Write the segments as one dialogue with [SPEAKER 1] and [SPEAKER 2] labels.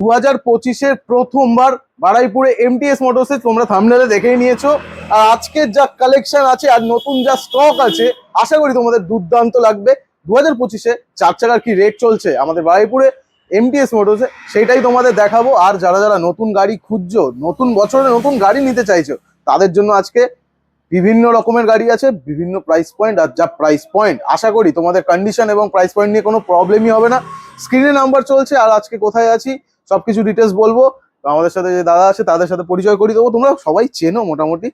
[SPEAKER 1] দু হাজার পঁচিশের প্রথমবার বারাইপুরে এমটিএস মোটরসে তোমরা থামনেলে দেখেই নিয়েছো। আর আজকের যা কালেকশন আছে আর নতুন যা স্টক আছে, আশা করি তোমাদের দুর্দান্ত লাগবে। দু হাজার পঁচিশে চার চাকার কি রেট চলছে? আমাদের বারাইপুরে এমটিএস মোটরসে সেটাই তোমাদের দেখাবো। আর যারা যারা নতুন গাড়ি খুঁজছো, নতুন বছরে নতুন গাড়ি নিতে চাইছো, তাদের জন্য আজকে বিভিন্ন রকমের গাড়ি আছে, বিভিন্ন প্রাইস পয়েন্ট আর যা প্রাইস পয়েন্ট আশা করি তোমাদের কন্ডিশন এবং প্রাইস পয়েন্ট নিয়ে কোনো প্রবলেমই হবে না। স্ক্রিনে নাম্বার চলছে, আর আজকে কোথায় আছি? সবকিছু ডিটেলস বলব। তো আমাদের সাথে যে দাদা আছে তাদের সাথে পরিচয় করিয়ে দেবো। তোমরা সবাই চেনো মোটামুটি।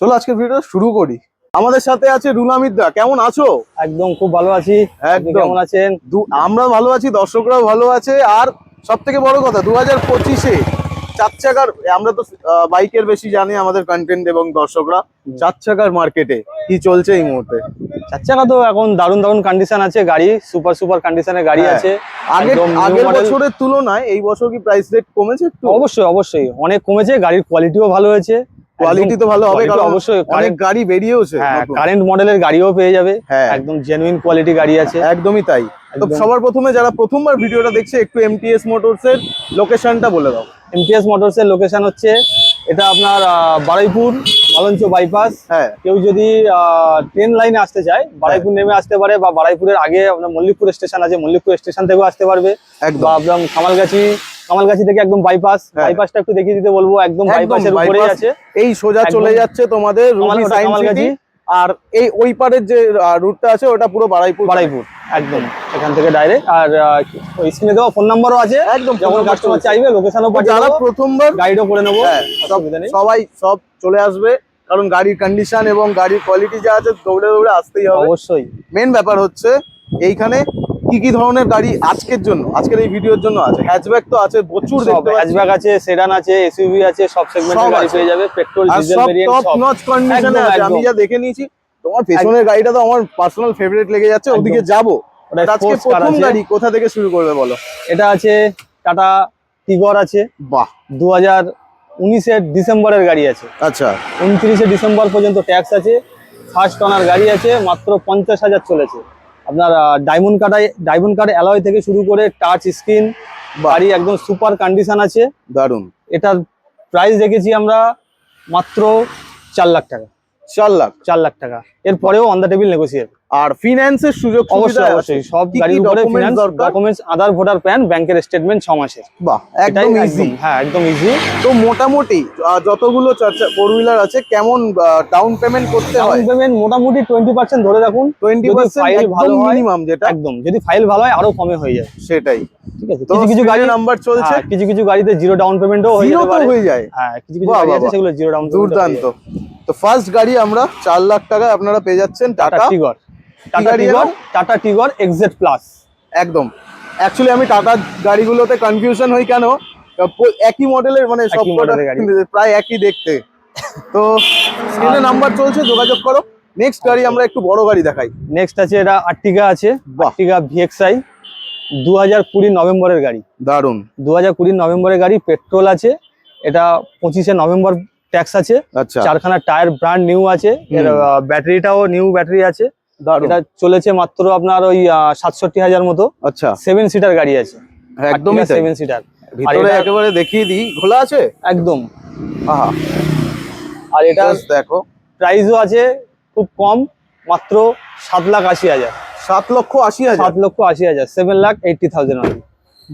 [SPEAKER 1] চলো আজকের ভিডিওটা শুরু করি। আমাদের সাথে আছে রুলামিদা কেমন আছো?
[SPEAKER 2] একদম খুব ভালো আছি। কেমন আছেন?
[SPEAKER 1] আমরা ভালো আছি দর্শকরাও ভালো আছে। আর সব থেকে বড় কথা দু হাজার পঁচিশে চার চাকার আমরা তো বাইকের বেশি জানি আমাদের কন্টেন্ট এবং দর্শকরা। চার চাকার মার্কেটে কি চলছে এই মুহূর্তে?
[SPEAKER 2] চার চাকা তো এখন দারুণ দারুণ কন্ডিশন আছে গাড়ি সুপার সুপার কন্ডিশনের গাড়ি
[SPEAKER 1] হ্যাঁ।
[SPEAKER 2] আছে।
[SPEAKER 1] আগের আগের বছরের তুলনায় এই বছর কি প্রাইস রেট কমেছে একটু?
[SPEAKER 2] অবশ্যই অবশ্যই। অনেক কমেছে গাড়ির কোয়ালিটিও ভালো হয়েছে।
[SPEAKER 1] কোয়ালিটি তো ভালো হবে কারণ
[SPEAKER 2] অবশ্যই
[SPEAKER 1] অনেক গাড়ি বেরিয়েওছে
[SPEAKER 2] হ্যাঁ কারেন্ট মডেলের গাড়িও পেয়ে যাবে
[SPEAKER 1] হ্যাঁ।
[SPEAKER 2] একদম জেনুইন কোয়ালিটি গাড়ি আছে।
[SPEAKER 1] একদমই তাই। তো। সবার প্রথমে যারা প্রথমবার ভিডিওটা দেখছে একটু এমটিএস মোটরস এর লোকেশনটা বলে দাও।
[SPEAKER 2] এমটিএস মোটরসের লোকেশন হচ্ছে এটা আপনার বারুইপুর মালঞ্চ বাইপাস
[SPEAKER 1] হ্যাঁ।
[SPEAKER 2] কেউ যদি ট্রেন লাইনে আসতে চায় বারুইপুর নেমে আসতে পারে বা বারুইপুরের আগে আপনার মল্লিকপুর স্টেশন আছে মল্লিকপুর স্টেশন থেকেও আসতে পারবে।
[SPEAKER 1] একদম।
[SPEAKER 2] বা একদম কামালগাছি কামালগাছি থেকে একদম বাইপাস
[SPEAKER 1] হ্যাঁ।
[SPEAKER 2] বাইপাসটা একটু দেখিয়ে দিতে বলব একদম বাইপাসের উপরেই আছে।
[SPEAKER 1] এই সোজা চলে যাচ্ছে তোমাদের
[SPEAKER 2] কামালগাছি
[SPEAKER 1] সিটি। আর এই ওই পারের যে রুটটা আছে ওটা পুরো বারাইপুর
[SPEAKER 2] বারাইপুর একদম। এখান থেকে ডাইরেক্ট আর ওই স্ক্রিনে দেওয়া ফোন নাম্বারও আছে।
[SPEAKER 1] একদম
[SPEAKER 2] যখন কাস্টমার চাইবে লোকেশনও পাঠিয়ে
[SPEAKER 1] যারা প্রথমবার
[SPEAKER 2] গাইডও করে নেব।
[SPEAKER 1] হ্যাঁ, সবাই সব চলে আসবে। কারণ গাড়ির কন্ডিশন এবং গাড়ির কোয়ালিটি যা আছে দৌড়ে দৌড়ে আসতেই হবে।
[SPEAKER 2] অবশ্যই।
[SPEAKER 1] মেন ব্যাপার হচ্ছে এইখানে কি কি ধরনের গাড়ি আজকের জন্য আজকের এই ভিডিওর জন্য আছে? হ্যাচব্যাক তো আছে প্রচুর দেখতে
[SPEAKER 2] হ্যাচব্যাক আছে সেডান আছে এসইউভি আছে সব সেগমেন্টের গাড়ি। পেয়ে যাবে পেট্রোল ডিজেল
[SPEAKER 1] সব
[SPEAKER 2] ভেরিয়েন্ট
[SPEAKER 1] টপ
[SPEAKER 2] সব।
[SPEAKER 1] নচ কন্ডিশনে আছে আমি যা দেখে নিয়েছি তোমার পেছনের গাড়িটা তো আমার পার্সোনাল ফেভারিট লেগে যাচ্ছে ওদিকে যাব। আজকে প্রথম গাড়ি কোথা থেকে শুরু করবে বলো?
[SPEAKER 2] এটা আছে টাটা টিগর আছে।
[SPEAKER 1] বাহ।
[SPEAKER 2] দু হাজার উনিশের ডিসেম্বরের গাড়ি আছে।
[SPEAKER 1] আচ্ছা।
[SPEAKER 2] উনত্রিশে ডিসেম্বর পর্যন্ত ট্যাক্স আছে। ফার্স্ট অনার গাড়ি আছে মাত্র পঞ্চাশ হাজার চলেছে। আপনার ডায়মন্ড কাটায় ডায়মন্ড কাট অ্যালয় থেকে শুরু করে টাচ স্ক্রিন বাড়ি একদম সুপার কন্ডিশন আছে।
[SPEAKER 1] দারুণ
[SPEAKER 2] এটার প্রাইস দেখেছি আমরা মাত্র চার লাখ টাকা।
[SPEAKER 1] চার লাখ।
[SPEAKER 2] চার লাখ টাকা। এরপরেও অন দ্য টেবিল নেগোসিয়েট
[SPEAKER 1] আর ফিনান্সের সুযোগ
[SPEAKER 2] অবশ্যই অবশ্যই। সব
[SPEAKER 1] কি কি
[SPEAKER 2] গাড়ির উপরে finance documents Aadhaar voter PAN ব্যাংকের স্টেটমেন্ট ছ মাসের।
[SPEAKER 1] বাহ একদম ইজি
[SPEAKER 2] হ্যাঁ একদম ইজি
[SPEAKER 1] তো মোটামুটি যতগুলো ফোর হুইলার আছে কেমন ডাউন পেমেন্ট করতে
[SPEAKER 2] ডাউন পেমেন্ট মোটামুটি টোয়েন্টি পার্সেন্ট ধরে রাখুন।
[SPEAKER 1] টোয়েন্টি
[SPEAKER 2] যদি
[SPEAKER 1] পার্সেন্ট
[SPEAKER 2] ভালো
[SPEAKER 1] মিনিমাম যেটা।
[SPEAKER 2] একদম যদি ফাইল ভালো হয় আরও কমে হয়ে যায়।
[SPEAKER 1] সেটাই।
[SPEAKER 2] ঠিক আছে কিছু কিছু গাড়ি
[SPEAKER 1] নাম্বার চলছে।
[SPEAKER 2] হ্যাঁ, কিছু কিছু গাড়িতে জিরো ডাউন পেমেন্টও হয়ে যেতে
[SPEAKER 1] হয়ে যায়।
[SPEAKER 2] হ্যাঁ কিছু কিছু গাড়ি আছে সেগুলো জিরো ডাউন
[SPEAKER 1] দুর্দান্ত। তো ফার্স্ট গাড়ি আমরা চার লাখ টাকায় আপনারা পেয়ে যাচ্ছেন
[SPEAKER 2] Tata Tigor. Tata Tigor Tata Tigor exact plus
[SPEAKER 1] একদম। অ্যাকচুয়ালি আমি টাটা গাড়িগুলোতে কনফিউশন হই কেন? একই মডেলের মানে সব
[SPEAKER 2] গাড়ি।
[SPEAKER 1] প্রায় একই দেখতে। তো স্ক্রিনে নাম্বার চলছে যোগাযোগ করো। নেক্সট গাড়ি আমরা একটু বড় গাড়ি দেখাই।
[SPEAKER 2] নেক্সট আছে এটা আর্টিগা আছে। আর্টিগা ভিএক্সআই দু হাজার কুড়ি নভেম্বরের গাড়ি।
[SPEAKER 1] দারুণ
[SPEAKER 2] দু হাজার কুড়ি নভেম্বরের গাড়ি পেট্রোল আছে। এটা পঁচিশে নভেম্বর ট্যাক্স আছে
[SPEAKER 1] আচ্ছা।
[SPEAKER 2] চারখানা টায়ার ব্র্যান্ড নিউ আছে এর ব্যাটারিটাও নিউ ব্যাটারি আছে। এটা চলেছে মাত্র আপনার ওই সাতষট্টি হাজার মতো।
[SPEAKER 1] আচ্ছা।
[SPEAKER 2] সেভেন সিটার গাড়ি আছে।
[SPEAKER 1] একদমই
[SPEAKER 2] সেভেন সিটার
[SPEAKER 1] ভিতরে একেবারে দেখিয়ে দিই খোলা আছে?
[SPEAKER 2] একদম।
[SPEAKER 1] আহা।
[SPEAKER 2] আর এটা
[SPEAKER 1] দেখো।
[SPEAKER 2] প্রাইসও আছে খুব কম মাত্র সাত লাখ আশি হাজার।
[SPEAKER 1] সাত লক্ষ আশি হাজার।
[SPEAKER 2] সাত লক্ষ আশি হাজার সেভেন লাখ এইটটি থাউজেন্ড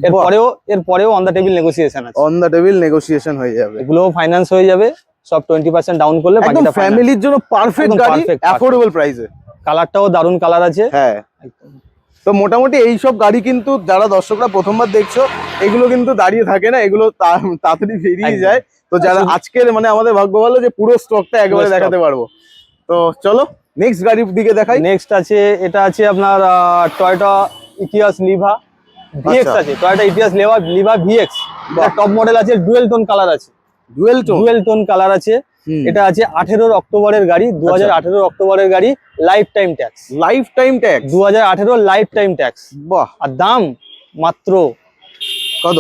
[SPEAKER 2] এর
[SPEAKER 1] বাহ।
[SPEAKER 2] পরেও এর অন দ্য টেবিল নেগোসিয়েশন আছে।
[SPEAKER 1] অন দ্য টেবিল নেগোসিয়েশন হয়ে যাবে।
[SPEAKER 2] এগুলোও ফাইন্যান্স হয়ে যাবে সব টোয়েন্টি পার্সেন্ট ডাউন করলে বাকিটা
[SPEAKER 1] ফ্যামিলির জন্য পারফেক্ট গাড়ি অ্যাফোর্ডেবল প্রাইসে
[SPEAKER 2] কালারটাও দারুণ কালার আছে।
[SPEAKER 1] হ্যাঁ। তো মোটামুটি এই সব গাড়ি কিন্তু যারা দর্শকরা প্রথমবার দেখছ এগুলো কিন্তু দাঁড়িয়ে থাকে না এগুলো তাড়াতাড়ি বেরিয়ে যায়। তো যারা আজকের মানে আমাদের ভাগ্য ভালো যে পুরো স্টকটা একবারে দেখাতে পারব। তো চলো নেক্সট গাড়ির দিকে দেখাই।
[SPEAKER 2] নেক্সট আছে এটা আছে আপনার টয়টা ইতিহাস লিভা ভিএক্স
[SPEAKER 1] আচ্ছা।
[SPEAKER 2] আছে Toyota Etios Liva Liva VX top model আছে ডুয়েল টোন কালার আছে।
[SPEAKER 1] Dual tone
[SPEAKER 2] dual tone colour আছে। এটা আছে আঠেরোর অক্টোবরের গাড়ি দু হাজার
[SPEAKER 1] আচ্ছা।
[SPEAKER 2] অক্টোবরের গাড়ি life time tax
[SPEAKER 1] life time tax
[SPEAKER 2] দু হাজার আঠেরো লাইফ টাইম ট্যাক্স
[SPEAKER 1] বাহ।
[SPEAKER 2] আর দাম মাত্র
[SPEAKER 1] কত?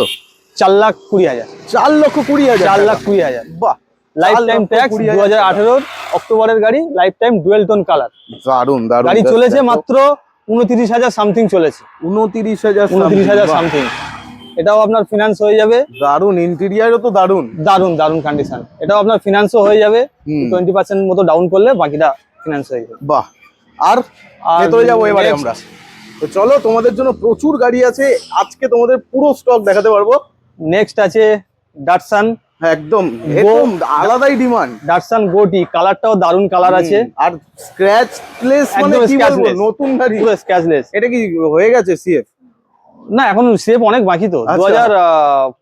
[SPEAKER 2] চার লাখ কুড়ি হাজার।
[SPEAKER 1] চার লক্ষ কুড়ি হাজার
[SPEAKER 2] চার লাখ কুড়ি হাজার।
[SPEAKER 1] বাহ।
[SPEAKER 2] লাইফ টাইম ট্যাক্স দু
[SPEAKER 1] হাজার
[SPEAKER 2] অক্টোবরের গাড়ি life time dual tone colour
[SPEAKER 1] দারুণ দারুণ
[SPEAKER 2] গাড়ি চলেছে মাত্র উনত্রিশ হাজার সামথিং চলেছে।
[SPEAKER 1] উনতিরিশ হাজার
[SPEAKER 2] উনত্রিশ হাজার সামথিং এটাও আপনার ফিনান্স হয়ে যাবে।
[SPEAKER 1] দারুণ ইন্টেরিয়ারও তো দারুণ
[SPEAKER 2] দারুণ দারুণ কন্ডিশন এটাও আপনার ফিনান্সও হয়ে যাবে। টোয়েন্টি পার্সেন্ট মতো ডাউন করলে বাকিটা ফিনান্স হয়ে যাবে।
[SPEAKER 1] বাহ। আর ভেতরে যাব এবারে আমরা। তো চলো তোমাদের জন্য প্রচুর গাড়ি আছে। আজকে তোমাদের পুরো স্টক দেখাতে পারব।
[SPEAKER 2] নেক্সট আছে ডাটসান
[SPEAKER 1] একদম একদম আলাদাই ডিমান্ড
[SPEAKER 2] ডাটসান গোটি কালারটাও দারুণ কালার আছে।
[SPEAKER 1] আর স্ক্র্যাচলেস মানে কি বলব নতুন গাড়ি।
[SPEAKER 2] পুরো স্ক্যাচলেস
[SPEAKER 1] এটা কি হয়ে গেছে সিএফ
[SPEAKER 2] না এখন সেপ অনেক বাকি তো। দু
[SPEAKER 1] আচ্ছা।
[SPEAKER 2] হাজার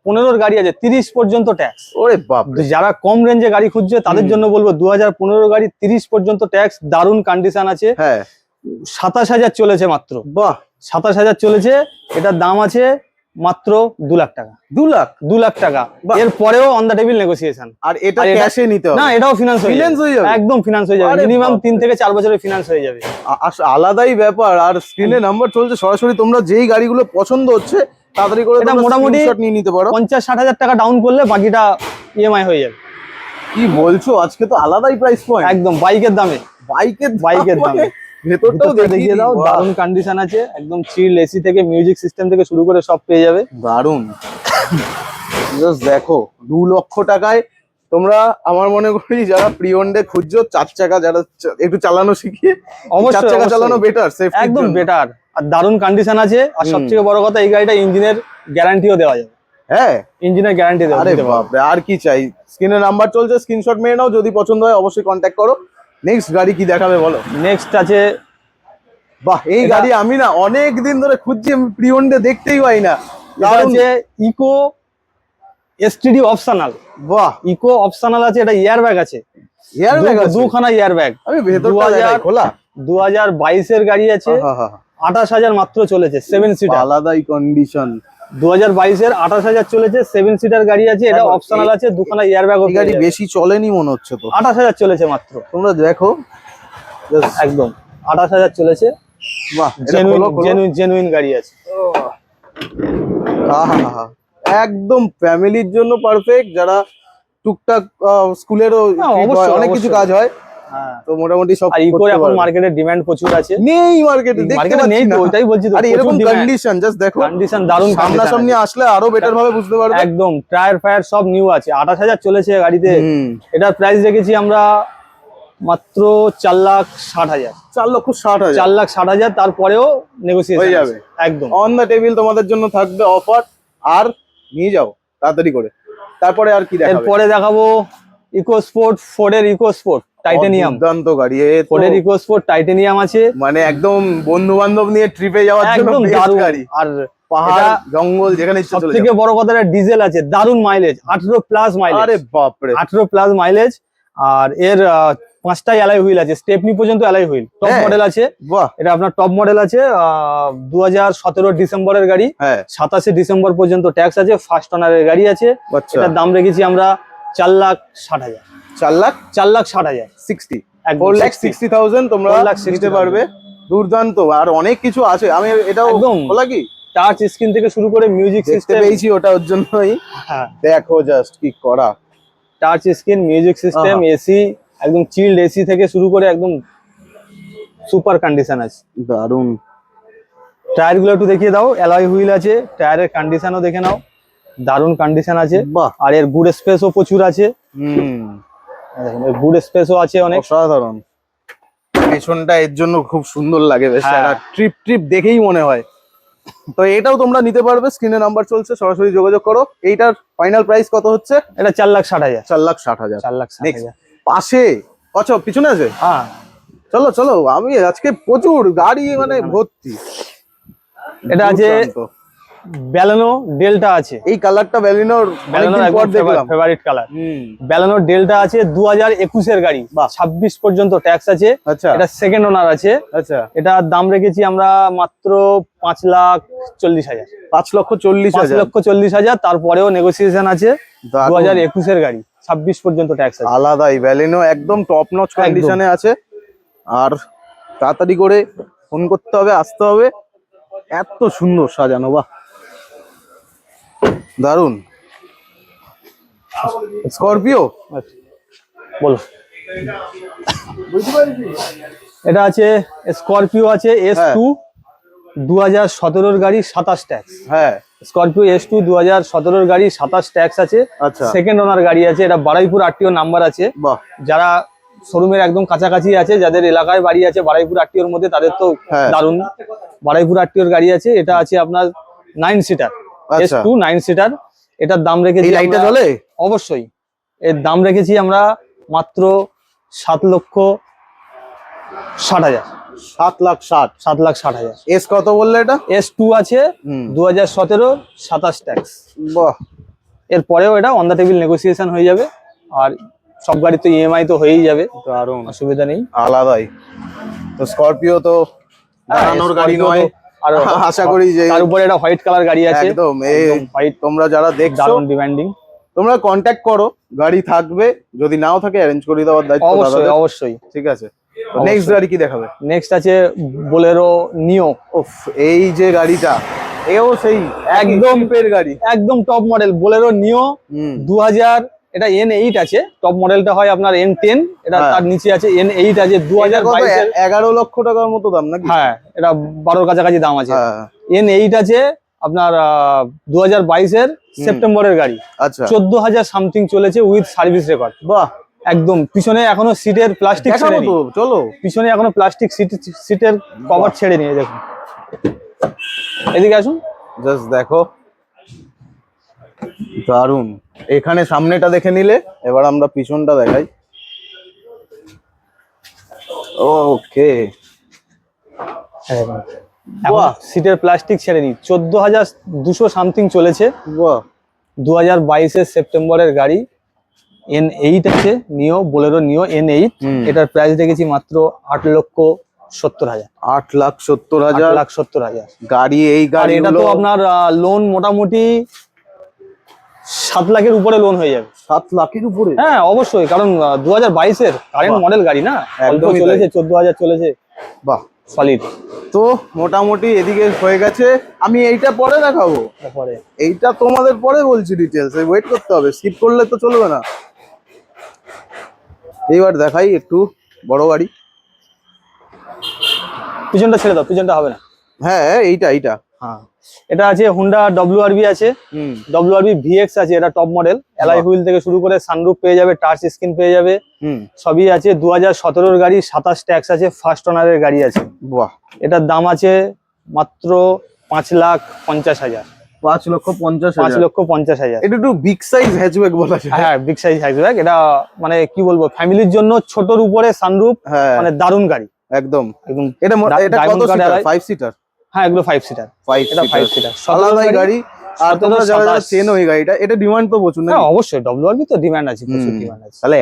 [SPEAKER 2] পনেরোর গাড়ি আছে তিরিশ পর্যন্ত ট্যাক্স
[SPEAKER 1] ওরে বাপ
[SPEAKER 2] যারা কম রেঞ্জে গাড়ি খুঁজছে তাদের জন্য বলব দু হাজার পনেরো গাড়ি তিরিশ পর্যন্ত ট্যাক্স দারুণ কন্ডিশন আছে।
[SPEAKER 1] হ্যাঁ।
[SPEAKER 2] সাতাশ হাজার চলেছে মাত্র।
[SPEAKER 1] বাহ।
[SPEAKER 2] সাতাশ হাজার চলেছে এটার দাম আছে মাত্র দু লাখ টাকা।
[SPEAKER 1] দু লাখ?
[SPEAKER 2] দু লাখ টাকা। এর পরেও অন দ্য টেবিল নেগোসিয়েশন
[SPEAKER 1] আর এটা ক্যাশে নিতে হবে।
[SPEAKER 2] না এটাও ফিনান্স হয়ে
[SPEAKER 1] Finance হয়ে
[SPEAKER 2] যাবে? একদম ফিনান্স হয়ে যাবে। মিনিমাম তিন থেকে চার বছরের ফিনান্স হয়ে যাবে।
[SPEAKER 1] আলাদাই ব্যাপার। আর স্ক্রিনে নাম্বার চলছে। সরাসরি তোমরা যেই গাড়িগুলো পছন্দ হচ্ছে তাড়াতাড়ি করে
[SPEAKER 2] এটা
[SPEAKER 1] তোমরা
[SPEAKER 2] মোটামুটি-
[SPEAKER 1] নিয়ে নিতে পারো।
[SPEAKER 2] পঞ্চাশ ষাট হাজার টাকা ডাউন করলে বাকিটা ইএমআই হয়ে যাবে।
[SPEAKER 1] কি বলছো? আজকে তো আলাদাই প্রাইস পয়েন্ট
[SPEAKER 2] একদম বাইকের দামে।
[SPEAKER 1] বাইকের
[SPEAKER 2] বাইকের দামে।
[SPEAKER 1] ভেতরটাও
[SPEAKER 2] দেখিয়ে দাও দারুণ কন্ডিশন আছে একদম চিল এসি থেকে মিউজিক সিস্টেম থেকে শুরু করে সব পেয়ে যাবে।
[SPEAKER 1] দারুণ জাস্ট দেখো দু লক্ষ টাকায় তোমরা আমার মনে করি যারা প্রিয়ন্ডে খুঁজছো চার চাকা যারা একটু চালানো শিখিয়ে
[SPEAKER 2] অবশ্যই,
[SPEAKER 1] চার চাকা চালানো বেটার সেফটি
[SPEAKER 2] একদম বেটার আর দারুণ কন্ডিশন আছে আর
[SPEAKER 1] হুম।
[SPEAKER 2] সব থেকে বড় কথা এই গাড়িটা ইঞ্জিনের গ্যারান্টিও দেওয়া যাবে।
[SPEAKER 1] হ্যাঁ।
[SPEAKER 2] ইঞ্জিনের গ্যারান্টি দেওয়া
[SPEAKER 1] আরে বাপরে আর কি চাই? স্ক্রিনে নাম্বার চলছে স্ক্রিনশট মেরে নাও যদি পছন্দ হয় অবশ্যই কন্ট্যাক্ট করো। নেক্সট গাড়ি কি দেখাবে বলো?
[SPEAKER 2] নেক্সট আছে
[SPEAKER 1] বাহ এই গাড়ি আমি না অনেক দিন ধরে খুঁজছি আমি প্রিয়ন্ডে দেখতেই পাই না।
[SPEAKER 2] আছে ইকো এসটিডি অপশনাল
[SPEAKER 1] বাহ।
[SPEAKER 2] ইকো অপশনাল আছে এটা ইয়ার ব্যাগ আছে
[SPEAKER 1] এয়ার ব্যাগ
[SPEAKER 2] দুখানা ইয়ার ব্যাগ
[SPEAKER 1] আমি ভেতরটা
[SPEAKER 2] 2000
[SPEAKER 1] দেখাই খোলা?
[SPEAKER 2] দু হাজার বাইশের গাড়ি আছে
[SPEAKER 1] আহা,
[SPEAKER 2] আঠাশ হাজার মাত্র চলেছে সেভেন সিটার
[SPEAKER 1] আলাদাই কন্ডিশন
[SPEAKER 2] দু হাজার বাইশের আঠাশ হাজার চলেছে সেভেন সিটার গাড়ি আছে এটা অপশনাল আছে দুখানা ইয়ার ব্যাগ
[SPEAKER 1] গাড়ি বেশি চলেনি মনে হচ্ছে তো।
[SPEAKER 2] আঠাশ হাজার চলেছে মাত্র।
[SPEAKER 1] তোমরা দেখো।
[SPEAKER 2] একদম। আঠাশ হাজার চলেছে।
[SPEAKER 1] বাহ
[SPEAKER 2] জেনুইন। জেনুইন জেনুইন গাড়ি আছে।
[SPEAKER 1] একদম ফ্যামিলির জন্য পারফেক্ট যারা টুকটাক স্কুলেরও
[SPEAKER 2] হ্যাঁ,
[SPEAKER 1] হয়, অনেক কিছু কাজ হয়
[SPEAKER 2] হ্যাঁ।
[SPEAKER 1] তো মোটামুটি সব
[SPEAKER 2] আর ইকোর এখন। মার্কেটে ডিমান্ড প্রচুর আছে।
[SPEAKER 1] নেই মার্কেটে দেখতে
[SPEAKER 2] নেই তো ওইটাই বলছি তো
[SPEAKER 1] আরে এরকম কন্ডিশন জাস্ট দেখো
[SPEAKER 2] কন্ডিশন দারুণ
[SPEAKER 1] সামনাসামনি আসলে আরও বেটার ভাবে বুঝতে পারবে।
[SPEAKER 2] একদম টায়ার ফায়ার সব নিউ আছে। আঠাশ হাজার চলেছে গাড়িতে। এটার প্রাইস রেখেছি আমরা মাত্র চার লাখ ষাট হাজার।
[SPEAKER 1] চার লক্ষ ষাট হাজার।
[SPEAKER 2] চার লাখ ষাট হাজার তারপরেও নেগোসিয়েশন
[SPEAKER 1] হয়ে যাবে।
[SPEAKER 2] একদম।
[SPEAKER 1] অন দ্য টেবিল তোমাদের জন্য থাকবে অফার আর নিয়ে যাও তাড়াতাড়ি করে। তারপরে আর কি দেখাবে?
[SPEAKER 2] এরপরে দেখাবো ইকো স্পোর্ট ফোর্ডের ইকো স্পোর্ট টাইটেনিয়াম।
[SPEAKER 1] দুর্দান্ত গাড়ি
[SPEAKER 2] ফোর্ডের ইকো স্পোর্ট টাইটেনিয়াম আছে।
[SPEAKER 1] মানে একদম বন্ধু বান্ধব নিয়ে ট্রিপে যাওয়ার জন্য
[SPEAKER 2] একদম দারুণ।
[SPEAKER 1] গাড়ি।
[SPEAKER 2] আর
[SPEAKER 1] পাহাড় জঙ্গল যেখানে
[SPEAKER 2] সব থেকে বড় কথা ডিজেল আছে দারুণ মাইলেজ আঠেরো প্লাস মাইলেজ
[SPEAKER 1] আরে বাপরে।
[SPEAKER 2] আঠেরো প্লাস মাইলেজ আর এর আহ, পাঁচটাই অ্যালাই হুইল আছে স্টেপনি পর্যন্ত অ্যালাই হুইল টপ। মডেল আছে।
[SPEAKER 1] বাহ।
[SPEAKER 2] এটা আপনার টপ মডেল আছে দু হাজার সতেরো ডিসেম্বরের গাড়ি
[SPEAKER 1] হ্যাঁ।
[SPEAKER 2] সাতাশে ডিসেম্বর পর্যন্ত ট্যাক্স আছে ফার্স্ট ওনারের গাড়ি আছে।
[SPEAKER 1] আচ্ছা।
[SPEAKER 2] এটার দাম রেখেছি আমরা চার লাখ ষাট হাজার।
[SPEAKER 1] চার লাখ?
[SPEAKER 2] চার লাখ ষাট হাজার।
[SPEAKER 1] Sixty four lakh sixty thousand তোমরা
[SPEAKER 2] 4,60,000
[SPEAKER 1] নিতে পারবে। দুর্দান্ত। আর অনেক কিছু আছে। আমি এটাও
[SPEAKER 2] একদম।
[SPEAKER 1] খোলা কি?
[SPEAKER 2] টাচ স্ক্রিন থেকে শুরু করে মিউজিক সিস্টেম
[SPEAKER 1] পেয়েছি ওটা ওর জন্যই।
[SPEAKER 2] হ্যাঁ।
[SPEAKER 1] দেখো জাস্ট কি করা।
[SPEAKER 2] Touch screen music system AC একদম চিল্ড এসি থেকে শুরু করে একদম সুপার কন্ডিশন আছে। দারুণ টায়ারগুলো একটু দেখিয়ে দাও। অ্যালয় হুইল আছে। টায়ারের কন্ডিশনও দেখে নাও। দারুণ কন্ডিশন আছে। আর এর গুড স্পেসও প্রচুর আছে।
[SPEAKER 1] হুম।
[SPEAKER 2] গুড স্পেসও আছে অনেক।
[SPEAKER 1] অসাধারণ। পেছনটা এর জন্য খুব সুন্দর লাগে বেশ।
[SPEAKER 2] হ্যাঁ।
[SPEAKER 1] ট্রিপ ট্রিপ দেখেই মনে হয়। তো এটাও তোমরা নিতে পারবে স্ক্রিনে নাম্বার চলছে সরাসরি যোগাযোগ করো। এইটার ফাইনাল প্রাইস কত হচ্ছে?
[SPEAKER 2] এটা চার লাখ ষাট হাজার।
[SPEAKER 1] চার লাখ ষাট হাজার।
[SPEAKER 2] চার লাখ
[SPEAKER 1] পাশে আচ্ছা পিছনে আছে?
[SPEAKER 2] হ্যাঁ।
[SPEAKER 1] চলো চলো আমি আজকে প্রচুর গাড়ি মানে ভর্তি।
[SPEAKER 2] এটা আছে। ব্যালানো ডেল্টা আছে।
[SPEAKER 1] এই কালারটা ব্যালিনোর
[SPEAKER 2] ফেভারিট কালার ব্যালানোর ডেল্টা আছে দু হাজার একুশের গাড়ি। ছাব্বিশ পর্যন্ত ট্যাক্স আছে।
[SPEAKER 1] আচ্ছা।
[SPEAKER 2] এটা সেকেন্ড ওনার আছে।
[SPEAKER 1] আচ্ছা।
[SPEAKER 2] এটার দাম রেখেছি আমরা মাত্র পাঁচ লাখ চল্লিশ হাজার।
[SPEAKER 1] পাঁচ লক্ষ চল্লিশ
[SPEAKER 2] পাঁচ লক্ষ চল্লিশ হাজার তারপরেও নেগোসিয়েশন আছে। দু হাজার একুশের গাড়ি ছাব্বিশ পর্যন্ত ট্যাক্স আছে।
[SPEAKER 1] আলাদাই ভ্যালিনো একদম টপ নচ। কন্ডিশনে আছে। আর তাড়াতাড়ি করে ফোন করতে হবে আসতে হবে। এত সুন্দর সাজানো বাহ। দারুণ স্করপিও?
[SPEAKER 2] আচ্ছা। বলো। এটা আছে স্করপিও আছে এস টু দু হাজার সতেরোর গাড়ি সাতাশ ট্যাক্স
[SPEAKER 1] হ্যাঁ।
[SPEAKER 2] স্করপিও এস টু দু হাজার সতেরোর গাড়ি সাতাশ ট্যাক্স আছে।
[SPEAKER 1] আচ্ছা।
[SPEAKER 2] সেকেন্ড ওনার গাড়ি আছে এটা বারাইপুর আরটিও নাম্বার আছে। যারা শোরুমের একদম কাছাকাছি আছে যাদের এলাকায় বাড়ি আছে বারাইপুর আটটিওর মধ্যে তাদের তো
[SPEAKER 1] হ্যাঁ।
[SPEAKER 2] দারুণ। বারাইপুর আরটিওর গাড়ি আছে এটা আছে আপনার নাইন সিটার এস
[SPEAKER 1] আচ্ছা
[SPEAKER 2] টু নাইন সিটার এটার দাম রেখেছি
[SPEAKER 1] এই লাইটটা চলে?
[SPEAKER 2] অবশ্যই। এর দাম রেখেছি আমরা মাত্র সাত লক্ষ ষাট হাজার।
[SPEAKER 1] সাত লাখ ষাট।
[SPEAKER 2] সাত লাখ ষাট হাজার।
[SPEAKER 1] এস কত বললে এটা?
[SPEAKER 2] এস টু আছে দু হাজার সতেরো সাতাশ ট্যাক্স
[SPEAKER 1] বাহ।
[SPEAKER 2] এরপরেও এটা অন দ্য টেবিল নেগোসিয়েশন হয়ে যাবে। আর সব গাড়ি তো ইএমআই তো হয়েই যাবে।
[SPEAKER 1] দারুণ।
[SPEAKER 2] অসুবিধা নেই।
[SPEAKER 1] আলাদাই। তো স্করপিও তো দাঁড়ানোর গাড়ি নয়।
[SPEAKER 2] আরও
[SPEAKER 1] আশা করি যে
[SPEAKER 2] তার উপরে একটা হোয়াইট কালার গাড়ি আছে।
[SPEAKER 1] একদম এই
[SPEAKER 2] হোয়াইট
[SPEAKER 1] তোমরা যারা দেখছ
[SPEAKER 2] দারুণ ডিমান্ডিং
[SPEAKER 1] তোমরা কন্ট্যাক্ট করো গাড়ি থাকবে যদি নাও থাকে অ্যারেঞ্জ করে দেওয়ার দায়িত্ব
[SPEAKER 2] অবশ্যই অবশ্যই।
[SPEAKER 1] ঠিক আছে। নেক্সট গাড়ি কি দেখাবে?
[SPEAKER 2] নেক্সট আছে বোলেরো নিও
[SPEAKER 1] উফ এই যে গাড়িটা এও সেই
[SPEAKER 2] একদম
[SPEAKER 1] পের গাড়ি।
[SPEAKER 2] একদম টপ মডেল বোলেরো নিও দু হাজার এটা এন এইট আছে টপ মডেলটা হয় আপনার এন টেন এটা
[SPEAKER 1] হ্যাঁ।
[SPEAKER 2] তার নিচে আছে এন এইট আছে দু হাজার
[SPEAKER 1] এগারো লক্ষ টাকার মতো দাম নাকি?
[SPEAKER 2] হ্যাঁ এটা বারোর কাছাকাছি দাম আছে।
[SPEAKER 1] হ্যাঁ।
[SPEAKER 2] এন এইট আছে আপনার দু হাজার বাইশের সেপ্টেম্বরের গাড়ি।
[SPEAKER 1] আচ্ছা।
[SPEAKER 2] চোদ্দ হাজার সামথিং চলেছে উইথ সার্ভিস রেকর্ড
[SPEAKER 1] বাহ।
[SPEAKER 2] একদম পিছনে এখনও সিটের প্লাস্টিক
[SPEAKER 1] চলো।
[SPEAKER 2] পিছনে এখনও প্লাস্টিক সিট সিটের কভার ছেড়ে নিয়ে দেখুন। এদিকে আসুন।
[SPEAKER 1] জাস্ট দেখো। দারুণ এখানে সামনেটা দেখে নিলে এবার আমরা পিছনটা দেখাই। ওকে। বাহ।
[SPEAKER 2] সিটের প্লাস্টিক ছেড়েনি চোদ্দ হাজার দুশো সামথিং চলেছে।
[SPEAKER 1] বাহ।
[SPEAKER 2] দু হাজার বাইশের সেপ্টেম্বরের গাড়ি। এন এইট আছে নিও বোলেরো নিও এন এইট এটার প্রাইস দেখেছি মাত্র আট লক্ষ সত্তর হাজার।
[SPEAKER 1] আট লাখ সত্তর হাজার।
[SPEAKER 2] লাখ সত্তর হাজার।
[SPEAKER 1] গাড়ি এই গাড়ি
[SPEAKER 2] এটা তো আপনার লোন মোটামুটি সাত লাখের উপরে লোন হয়ে যাবে।
[SPEAKER 1] সাত লাখের উপরে?
[SPEAKER 2] হ্যাঁ অবশ্যই কারণ দু হাজার বাইশের কারেন্ট মডেল গাড়ি না? চলেছে চোদ্দ হাজার চলেছে
[SPEAKER 1] বাহ।
[SPEAKER 2] সলিড
[SPEAKER 1] তো মোটামুটি এদিকে হয়ে গেছে। আমি এইটা পরে দেখাবো।
[SPEAKER 2] তারপরে
[SPEAKER 1] এইটা তোমাদের পরে বলছি ডিটেলস ওয়েট করতে হবে। স্কিপ করলে তো চলবে না। এইবার দেখাই একটু বড় গাড়ি।
[SPEAKER 2] পিছনটা ছেড়ে দাও পিছনটা হবে না।
[SPEAKER 1] হ্যাঁ এইটা এইটা।
[SPEAKER 2] হ্যাঁ। এটা আছে হুন্ডা ডব্লিউ আছে।
[SPEAKER 1] হুম।
[SPEAKER 2] ডব্লিউ আরবি ভিএক্স আছে এটা top model L
[SPEAKER 1] I.
[SPEAKER 2] Wheel থেকে শুরু করে সানরুফ পেয়ে যাবে টাচ স্ক্রিন পেয়ে যাবে। সবই আছে দু হাজার সতেরোর গাড়ি সাতাশ ট্যাক্স আছে ফার্স্ট ওনারের গাড়ি আছে।
[SPEAKER 1] বাহ।
[SPEAKER 2] এটার দাম আছে মাত্র পাঁচ লাখ পঞ্চাশ হাজার।
[SPEAKER 1] পাঁচ লক্ষ পঞ্চাশ
[SPEAKER 2] পাঁচ লক্ষ পঞ্চাশ হাজার।
[SPEAKER 1] এটা একটু বিগ সাইজ হ্যাচব্যাক বলা যায়।
[SPEAKER 2] হ্যাঁ বিগ সাইজ হ্যাচব্যাক এটা মানে কি বলব ফ্যামিলির জন্য ছোটর উপরে সানরুফ
[SPEAKER 1] হ্যাঁ।
[SPEAKER 2] মানে দারুণ গাড়ি।
[SPEAKER 1] একদম।
[SPEAKER 2] একদম
[SPEAKER 1] এটা এটা কত সিটার সিটার
[SPEAKER 2] হ্যাঁ এগুলো ফাইভ সিটার এটা ফাইভ
[SPEAKER 1] সিটার আলাদাই গাড়ি। আর তোমরা যারা যারা
[SPEAKER 2] সাতাশ।
[SPEAKER 1] চেন ওই গাড়িটা এটা ডিমান্ড তো প্রচুর
[SPEAKER 2] হ্যাঁ অবশ্যই। তো ডিমান্ড আছে প্রচুর
[SPEAKER 1] হুম।
[SPEAKER 2] ডিমান্ড আছে।
[SPEAKER 1] তাহলে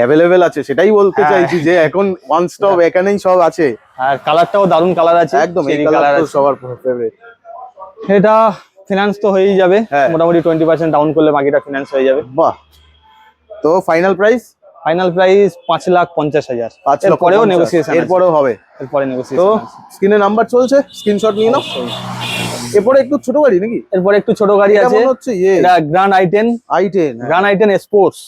[SPEAKER 1] আছে সেটাই বলতে
[SPEAKER 2] হ্যাঁ।
[SPEAKER 1] চাইছি যে এখন ওয়ান স্টপ এখানেই সব আছে।
[SPEAKER 2] আর কালারটাও দারুণ কালার আছে
[SPEAKER 1] একদম এই কালার তো সবার ফেভারিট
[SPEAKER 2] এটা ফিনান্স তো হয়েই যাবে।
[SPEAKER 1] হ্যাঁ।
[SPEAKER 2] মোটামুটি টোয়েন্টি পার্সেন্ট ডাউন করলে বাকিটা ফিনান্স হয়ে যাবে।
[SPEAKER 1] বাহ। তো ফাইনাল প্রাইস
[SPEAKER 2] ফাইনাল প্রাইস পাঁচ লাখ পঞ্চাশ হাজার।
[SPEAKER 1] পাঁচ লক্ষ
[SPEAKER 2] পরেও
[SPEAKER 1] পঞ্চাশ।
[SPEAKER 2] নেগোসিয়েশন
[SPEAKER 1] এরপরেও হবে।
[SPEAKER 2] এরপরে
[SPEAKER 1] তো
[SPEAKER 2] নেগোসিয়েশন
[SPEAKER 1] স্ক্রিনে নাম্বার চলছে স্ক্রিনশট নিয়ে নাও। এরপরে একটু ছোট গাড়ি নাকি?
[SPEAKER 2] এরপরে একটু ছোট গাড়ি আছে।
[SPEAKER 1] হচ্ছে
[SPEAKER 2] এটা Grand i ten
[SPEAKER 1] i ten
[SPEAKER 2] Grand i ten sports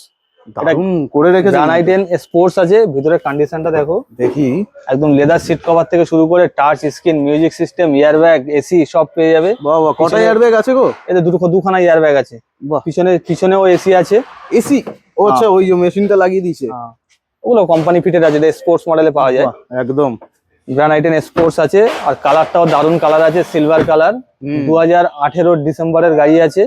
[SPEAKER 1] করে রেখেছে
[SPEAKER 2] গ্র্যান্ড আই টেন স্পোর্টস আছে। ভিতরে কন্ডিশনটা দেখো।
[SPEAKER 1] দেখি।
[SPEAKER 2] একদম লেদার সিট কভার থেকে শুরু করে touch screen music system airbag AC সব পেয়ে যাবে।
[SPEAKER 1] বাহ বাহ কটা
[SPEAKER 2] পিছনে-
[SPEAKER 1] এয়ারব্যাগ আছে গো?
[SPEAKER 2] এতে দুটো দুখানা ইয়ার ব্যাগ আছে পিছনে পিছনেও এসি আছে।
[SPEAKER 1] এসি ও আচ্ছা ওই যে মেশিনটা লাগিয়ে দিয়েছে
[SPEAKER 2] হ্যাঁ। ওগুলো কোম্পানি ফিটেড আছে স্পোর্টস মডেলে পাওয়া যায়
[SPEAKER 1] একদম
[SPEAKER 2] গ্রানাইটেন স্পোর্টস আছে আর কালারটাও দারুণ কালার আছে সিলভার কালার। দু হাজার ডিসেম্বরের গাড়ি আছে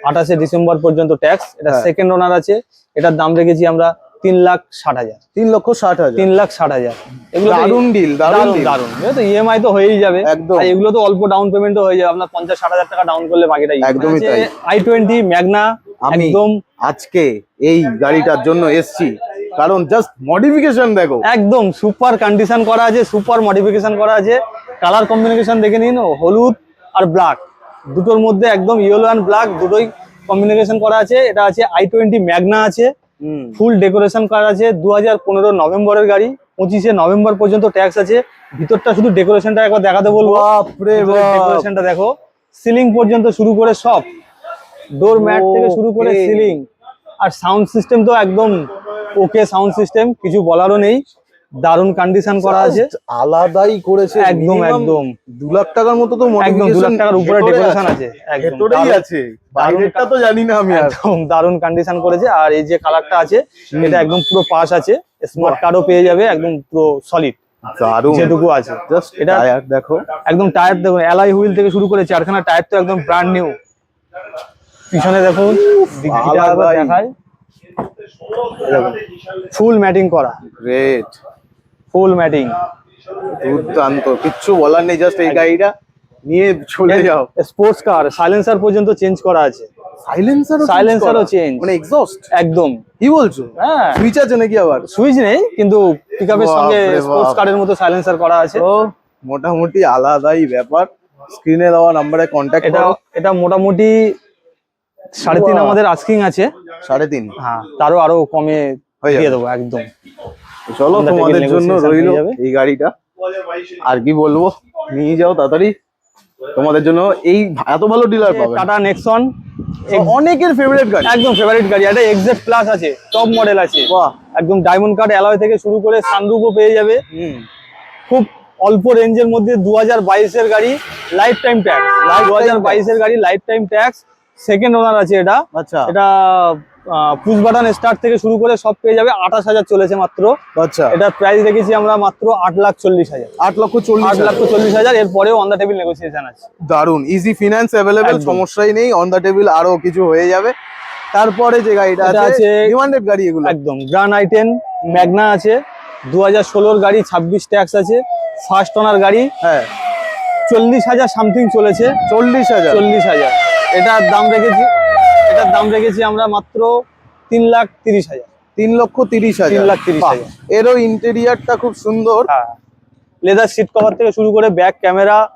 [SPEAKER 2] আঠাশে ডিসেম্বর পর্যন্ত ট্যাক্স এটা
[SPEAKER 1] হ্যাঁ।
[SPEAKER 2] সেকেন্ড ওনার আছে এটার দাম রেখেছি আমরা তিন লাখ ষাট হাজার।
[SPEAKER 1] তিন লক্ষ ষাট হাজার।
[SPEAKER 2] তিন লাখ ষাট হাজার। এগুলো
[SPEAKER 1] দারুণ ডিল দারুণ
[SPEAKER 2] এগুলো তো ইএমআই তো হয়েই যাবে।
[SPEAKER 1] একদম।
[SPEAKER 2] এগুলো তো অল্প ডাউন পেমেন্টও হয়ে যাবে। আপনার পঞ্চাশ ষাট হাজার টাকা ডাউন করলে বাকিটা
[SPEAKER 1] একদমই তাই।
[SPEAKER 2] আই টোয়েন্টি ম্যাগনা
[SPEAKER 1] আমি
[SPEAKER 2] একদম।
[SPEAKER 1] আজকে এই গাড়িটার জন্য এসছি। কারণ জাস্ট মডিফিকেশন দেখো।
[SPEAKER 2] একদম সুপার কন্ডিশন করা আছে সুপার মডিফিকেশন করা আছে। কালার কম্বিনেশন দেখে নিন হলুদ আর ব্ল্যাক দুটোর মধ্যে একদম ইয়েলো অ্যান্ড ব্ল্যাক দুটোই কম্বিনেশন করা আছে। এটা আছে আই টোয়েন্টি ম্যাগনা আছে। ফুল ডেকোরেশন করা আছে দু হাজার পনেরো নভেম্বরের গাড়ি পঁচিশে নভেম্বর পর্যন্ত ট্যাক্স আছে। ভিতরটা শুধু ডেকোরেশনটা একবার দেখাতে বলব। ডেকোরেশনটা দেখো। সিলিং পর্যন্ত শুরু করে সব। ডোর ম্যাট থেকে শুরু করে সিলিং আর সাউন্ড সিস্টেম তো একদম ওকে সাউন্ড সিস্টেম কিছু বলারও নেই। দারুণ কন্ডিশন করা আছে।
[SPEAKER 1] আলাদাই করেছে
[SPEAKER 2] একদম একদম।
[SPEAKER 1] দু লাখ টাকার মতো তো
[SPEAKER 2] একদম দু লাখ টাকার উপরে ডেকোরেশন আছে।
[SPEAKER 1] ভেতরেই আছে। বাইরেটা তো জানি না আমি
[SPEAKER 2] একদম দারুণ কন্ডিশন করেছে। আর এই যে কালারটা আছে এটা একদম পুরো পাস আছে। স্মার্ট কার্ডও পেয়ে যাবে একদম পুরো সলিড যেটুকু আছে।
[SPEAKER 1] জাস্ট
[SPEAKER 2] এটা-
[SPEAKER 1] টায়ার দেখো।
[SPEAKER 2] একদম টায়ার দেখুন অ্যালাই হুইল থেকে শুরু করে চারখানা টায়ার তো একদম ব্র্যান্ড নিউ পিছনে ডিগ্রিটা দেখায়। ফুল ম্যাটিং করা।
[SPEAKER 1] Great
[SPEAKER 2] full matting.
[SPEAKER 1] দুর্দান্ত কিচ্ছু বলার নেই জাস্ট এই গাড়িটা নিয়ে চলে যাও।
[SPEAKER 2] স্পোর্টস কার সাইলেন্সার পর্যন্ত চেঞ্জ করা আছে।
[SPEAKER 1] সাইলেন্সার
[SPEAKER 2] Silencer-ও change।
[SPEAKER 1] মানে এক্সস্ট
[SPEAKER 2] একদম।
[SPEAKER 1] কি বলছো?
[SPEAKER 2] হ্যাঁ।
[SPEAKER 1] সুইচ আছে নাকি আবার?
[SPEAKER 2] সুইচ নেই কিন্তু পিকআপের সঙ্গে। স্পোর্টস কারের মতো সাইলেন্সার করা আছে।
[SPEAKER 1] তো মোটামুটি আলাদাই ব্যাপার। স্ক্রিনে দেওয়া নাম্বারে কন্ট্যাক্ট
[SPEAKER 2] এটা এটা মোটামুটি সাড়ে তিন আমাদের আস্কিং আছে।
[SPEAKER 1] সাড়ে তিন।
[SPEAKER 2] হ্যাঁ তারও আরও কমে
[SPEAKER 1] হয়ে
[SPEAKER 2] দিয়ে। দেবো একদম।
[SPEAKER 1] চলো তোমাদের জন্য রইল। এই গাড়িটা। আর কি বলব? নিয়ে যাও তাড়াতাড়ি। তোমাদের জন্য এই এত ভালো ডিলার পাবে।
[SPEAKER 2] টাটা নেক্সন
[SPEAKER 1] অনেকের ফেভারিট গাড়ি।
[SPEAKER 2] একদম ফেভারিট গাড়ি এটা এক্সেট প্লাস আছে টপ মডেল আছে।
[SPEAKER 1] বাহ।
[SPEAKER 2] একদম ডায়মন্ড কার্ড অ্যালয় থেকে শুরু করে সানরুফও পেয়ে যাবে।
[SPEAKER 1] হুম।
[SPEAKER 2] খুব অল্প রেঞ্জের মধ্যে দু হাজার বাইশের গাড়ি লাইফ টাইম ট্যাক্স দু হাজার বাইশের গাড়ি life time tax second owner আছে এটা।
[SPEAKER 1] আচ্ছা।
[SPEAKER 2] এটা পুশ বাটন স্টার্ট থেকে শুরু করে সব পেয়ে যাবে আঠাশ হাজার চলেছে মাত্র।
[SPEAKER 1] আচ্ছা।
[SPEAKER 2] এটার প্রাইস রেখেছি আমরা মাত্র আট লাখ চল্লিশ হাজার।
[SPEAKER 1] আট লক্ষ চল্লিশ
[SPEAKER 2] আট লাখ চল্লিশ হাজার এরপরেও অন দ্য টেবিল নেগোসিয়েশন আছে।
[SPEAKER 1] দারুণ ইজি ফিনান্স অ্যাভেলেবেল সমস্যাই নেই অন দা টেবিল আরও কিছু হয়ে যাবে। তারপরে যে গাড়িটা আছে
[SPEAKER 2] আছে-
[SPEAKER 1] ডিমান্ডেড গাড়ি এগুলো।
[SPEAKER 2] একদম গ্রান আইটেন ম্যাগনা আছে দু হাজার ষোলোর গাড়ি ছাব্বিশ ট্যাক্স আছে ফার্স্ট ওনার গাড়ি।
[SPEAKER 1] হ্যাঁ।
[SPEAKER 2] চল্লিশ হাজার সামথিং চলেছে।
[SPEAKER 1] চল্লিশ হাজার।
[SPEAKER 2] চল্লিশ হাজার। এটার দাম রেখেছি এটার দাম রেখেছি আমরা মাত্র তিন লাখ তিরিশ হাজার।
[SPEAKER 1] তিন লক্ষ তিরিশ হাজার।
[SPEAKER 2] তিন লাখ তিরিশ হাজার।
[SPEAKER 1] এরও ইন্টেরিয়ারটা খুব সুন্দর।
[SPEAKER 2] লেদার সিট কভার থেকে শুরু করে ব্যাক ক্যামেরা